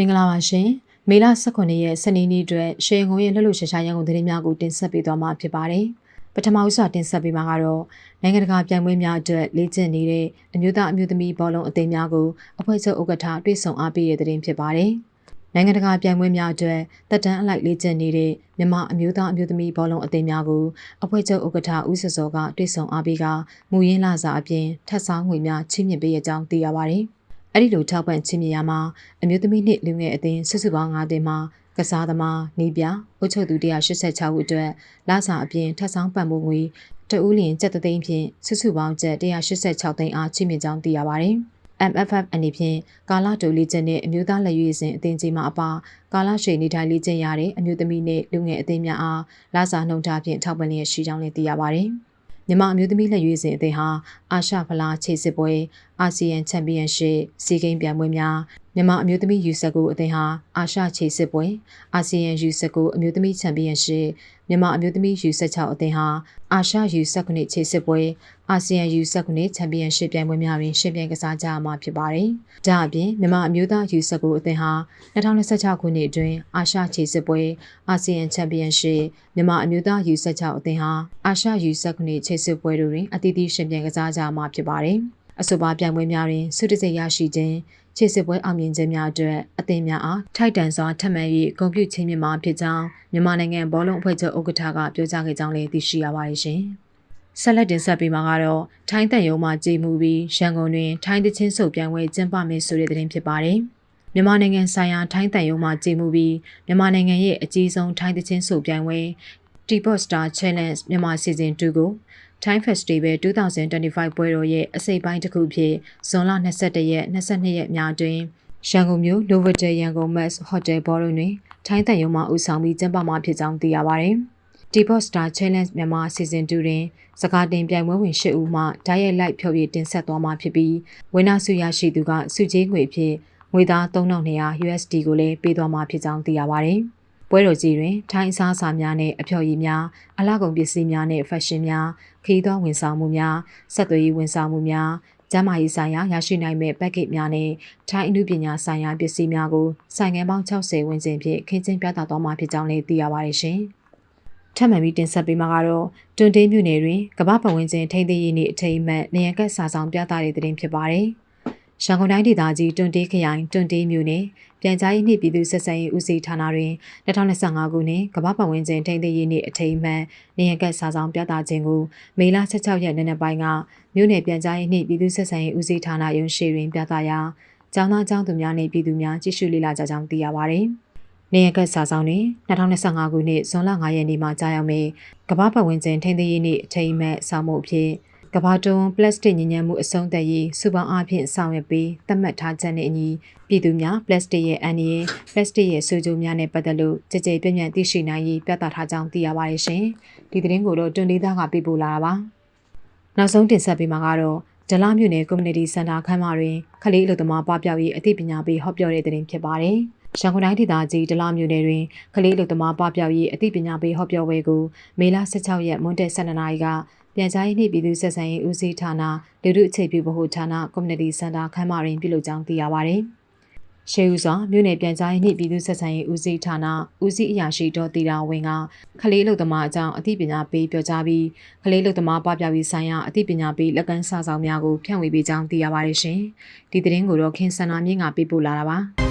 မင်္ဂလာပါရှင်မေလ18ရက်စနေနေ့အတွက်ရှေငုံရဲ့လှုပ်လှုပ်ရှားရှားရန်ကုန်သတင်းများကိုတင်ဆက်ပေးသွားမှာဖြစ်ပါတယ်ပထမဦးစွာတင်ဆက်ပေးမှာကတော့နိုင်ငံတကာပြိုင်ပွဲများအတွက်လေ့ကျင့်နေတဲ့အမျိုးသားအမျိုးသမီးဘောလုံးအသင်းများကိုအဖွဲ့ချုပ်ဥက္ကဋ္ဌတွေ့ဆုံအားပေးတဲ့သတင်းဖြစ်ပါတယ်နိုင်ငံတကာပြိုင်ပွဲများအတွက်တက်တန်းအလိုက်လေ့ကျင့်နေတဲ့မြန်မာအမျိုးသားအမျိုးသမီးဘောလုံးအသင်းများကိုအဖွဲ့ချုပ်ဥက္ကဋ္ဌဦးစောစောကတွေ့ဆုံအားပေးကမူရင်းလာစာအပြင်ထပ်ဆောင်ငွေများချီးမြှင့်ပေးရကြောင်းသိရပါတယ်။ အဲ့ဒီလိုထောက်ပံ့ချင်းမြရာမှာအမျိုးသမီးနှင့်လူငယ်အသင်းစုစုပေါင်း9တင်မှာကစားသမားနေပြအုပ်ချုပ်သူ186ဦးအတွက်လစာအပြင်ထပ်ဆောင်ပံ့ပိုးငွေတဦးလျင်ကျပ်သိန်းဖြင့်စုစုပေါင်းကျပ်186သိန်းအားချီးမြှင့်ကြောင်းသိရပါတယ်။ MFF အနေဖြင့်ကာလာတိုလီကျင်းနဲ့အမျိုးသားလက်ရွေးစင်အသင်းကြီးမှအပါကာလာရွှေနေထိုင်လေးကျင်းရတဲ့အမျိုးသမီးနဲ့လူငယ်အသင်းများအားလာစာနှုံထားဖြင့်ထောက်ပံ့လျက်ရှိကြောင်းလည်းသိရပါတယ်။မြန်မာအမျိုးသမီးလက်ရွေးစင်အသင်းဟာအာရှဖလားခြေစစ်ပွဲ အာဆီယံချန်ပီယံရှစ်စီဂိမ်းပြိုင်ပွဲများမြန်မာအမျိုးသမီးယူဆက်ကိုအသင်းဟာအာရှခြေစစ်ပွဲအာဆီယံယူဆက်ကိုအမျိုးသမီးချန်ပီယံရှစ်မြန်မာအမျိုးသမီးယူဆက်6အသင်းဟာအာရှယူဆက်ခုနှစ်ခြေစစ်ပွဲအာဆီယံယူဆက်ခုနှစ်ချန်ပီယံရှစ်ပြိုင်ပွဲများတွင်ရှင်ပြိုင်ကစားကြရမှာဖြစ်ပါတယ်။ဒါအပြင်မြန်မာအမျိုးသားယူဆက်ကိုအသင်းဟာ2026ခုနှစ်အတွင်းအာရှခြေစစ်ပွဲအာဆီယံချန်ပီယံရှစ်မြန်မာအမျိုးသားယူဆက်6အသင်းဟာအာရှယူဆက်ခုနှစ်ခြေစစ်ပွဲတို့တွင်အသီးသီးရှင်ပြိုင်ကစားကြရမှာဖြစ်ပါတယ်။ အဆိုပါပြိုင်ပွဲများတွင်ဆုတစိရရှိခြင်းခြေစစ်ပွဲအောင်မြင်ခြင်းများအတွက်အသင်းများအားထိုက်တန်စွာထပ်မံ၍ဂုဏ်ပြုခြင်းမြင့်မှာဖြစ်ကြောင်းမြန်မာနိုင်ငံဘောလုံးအဖွဲ့ချုပ်ဥက္ကဋ္ဌကပြောကြားခဲ့ကြောင်းလည်းသိရှိရပါတယ်ရှင်။ဆက်လက်တင်ဆက်ပေးမှာကတော့ထိုင်းတန်ယုံမှကြည်မှုပြီးရန်ကုန်တွင်ထိုင်းတချင်းစုပ်ပြိုင်ပွဲကျင်းပမယ်ဆိုတဲ့သတင်းဖြစ်ပါတယ်။မြန်မာနိုင်ငံဆိုင်ရာထိုင်းတန်ယုံမှကြည်မှုပြီးမြန်မာနိုင်ငံရဲ့အကြီးဆုံးထိုင်းတချင်းစုပ်ပြိုင်ပွဲ T-Bot Star Challenge မြန်မာ Season 2ကို Time Festival 2025ပွဲတော်ရဲ့အစိပ်ပိုင်းတစ်ခုဖြစ်ဇွန်လ22ရက်22ရက်ညတွင်ရန်ကုန်မြို့ Novotel ရန်ကုန် Max Hotel Ballroom တွင်ထိုင်းတန်ရုံမှဦးဆောင်ပြီးကျင်းပမှာဖြစ်ကြောင်းသိရပါတယ်။ T-Bot Star Challenge မြန်မာ Season 2တွင်စကားတင်ပြိုင်ပွဲဝင်၈ဦးမှဓာတ်ရိုက်လိုက်ဖျော်ဖြေတင်ဆက်သွားမှာဖြစ်ပြီးဝင်းနာစုရရှိသူကစုကြီးငွေဖြင့်ငွေသား3200 USD ကိုလည်းပေးသွားမှာဖြစ်ကြောင်းသိရပါတယ်။ ပွဲတော်ကြီးတွင် ထိုင်းအစားအစာများနဲ့အဖျော်ရည်များအလှကုန်ပစ္စည်းများနဲ့ဖက်ရှင်များခရီးသွားဝန်ဆောင်မှုများဆက်သွယ်ရေးဝန်ဆောင်မှုများကျန်းမာရေးဆိုင်ရာရရှိနိုင်မဲ့ package များနဲ့ထိုင်းအမှုပညာဆိုင်ရာပစ္စည်းများကိုဆိုင်ငယ်ပေါင်း60ဝန်းကျင်ဖြင့်ခင်းကျင်းပြသသွားမှာဖြစ်ကြောင်းလည်းသိရပါတယ်ရှင်။ထပ်မံပြီးတင်ဆက်ပေးမှာကတော့တွန်တေးမြို့နယ်တွင်ကမ္ဘာပတ်ဝန်းကျင်ထိန်းသိမ်းရေးနှင့်အထိမ်းအမှတ်နေရကတ်စာဆောင်ပြသတဲ့တဲ့တင်ဖြစ်ပါတယ်။ ရန်ကုန်တိုင်းဒေသကြီးတွန်တေးခရိုင်တွန်တေးမြို့နယ်ပြန်ကြားရေးနှင့်ပြည်သူ့ဆက်ဆံရေးဦးစီးဌာနတွင်2025ခုနှစ်ကမ္ဘာပတ်ဝန်းကျင်ထိန်းသိမ်းရေးနှင့်အထိမ်းအမှတ်နေရကတ်စာဆောင်ပြသခြင်းကိုမေလ16ရက်နေ့နက်ပိုင်းကမြို့နယ်ပြန်ကြားရေးနှင့်ပြည်သူ့ဆက်ဆံရေးဦးစီးဌာနရုံးရှိတွင်ပြသရာကျောင်းသားကျောင်းသူများနှင့်ပြည်သူများကြည့်ရှုလေ့လာကြကြောင်းသိရပါသည်။နေရကတ်စာဆောင်တွင်2025ခုနှစ်ဇွန်လ9ရက်နေ့မှာကြာရောက်မယ့်ကမ္ဘာပတ်ဝန်းကျင်ထိန်းသိမ်းရေးနှင့်အထိမ်းအမှတ်ဆောင်မှုအဖြစ် ကဘာတွန်းပလတ်စတစ်ညဉ့်ညံ့မှုအဆုံးသတ်ရေးစုပေါင်းအားဖြင့်ဆောင်ရွက်ပြီးသတ်မှတ်ထားချက်နဲ့အညီပြည်သူများပလတ်စတစ်ရဲ့အန်ဒီပလတ်စတစ်ရဲ့ဆိုးကျိုးများနဲ့ပတ်သက်လို့ကြကြပြည့်ပြည့်သိရှိနိုင်ရေးပြသထားကြောင်းသိရပါတယ်ရှင်။ဒီသတင်းကိုတော့တွန်လေးသားကပြပို့လာတာပါ။နောက်ဆုံးတင်ဆက်ပေးမှာကတော့ဒလမြို့နယ် community center ခန်းမတွင်ခလေးအလုပ်သမားပပျောက်ရေးအသိပညာပေးဟောပြောတဲ့တဲ့တင်ဖြစ်ပါတယ်။ ရန်ကုန်တိုင်းဒေသကြီးဒလမြို့နယ်တွင်ကလေးလူသမားပပျောက်ရေးအသိပညာပေးဟောပြောပွဲကိုမေလ16ရက်မွန်းတဲ့12နာရီကပြန်ကြားရေးနှင့်ပြည်သူ့ဆက်ဆံရေးဦးစီးဌာနလူထုအခြေပြုဗဟိုဌာန community center ခန်းမတွင်ပြုလုပ်ကြောင်းသိရပါဗျ။ရှေးဦးစွာမြို့နယ်ပြန်ကြားရေးနှင့်ပြည်သူ့ဆက်ဆံရေးဦးစီးဌာနဦးစီးအရာရှိဒေါ်တီတာဝင်းကခလေးလုတ်သမားအကြောင်းအသိပညာပေးပြောကြားပြီးခလေးလုတ်သမားပပျောက်ရေးဆိုင်ရာအသိပညာပေးလက်ကမ်းစာဆောင်များကိုဖြန့်ဝေပေးကြောင်းသိရပါတယ်ရှင်။ဒီသတင်းကိုတော့ခင်စန္နာမြင့်ကပေးပို့လာတာပါ။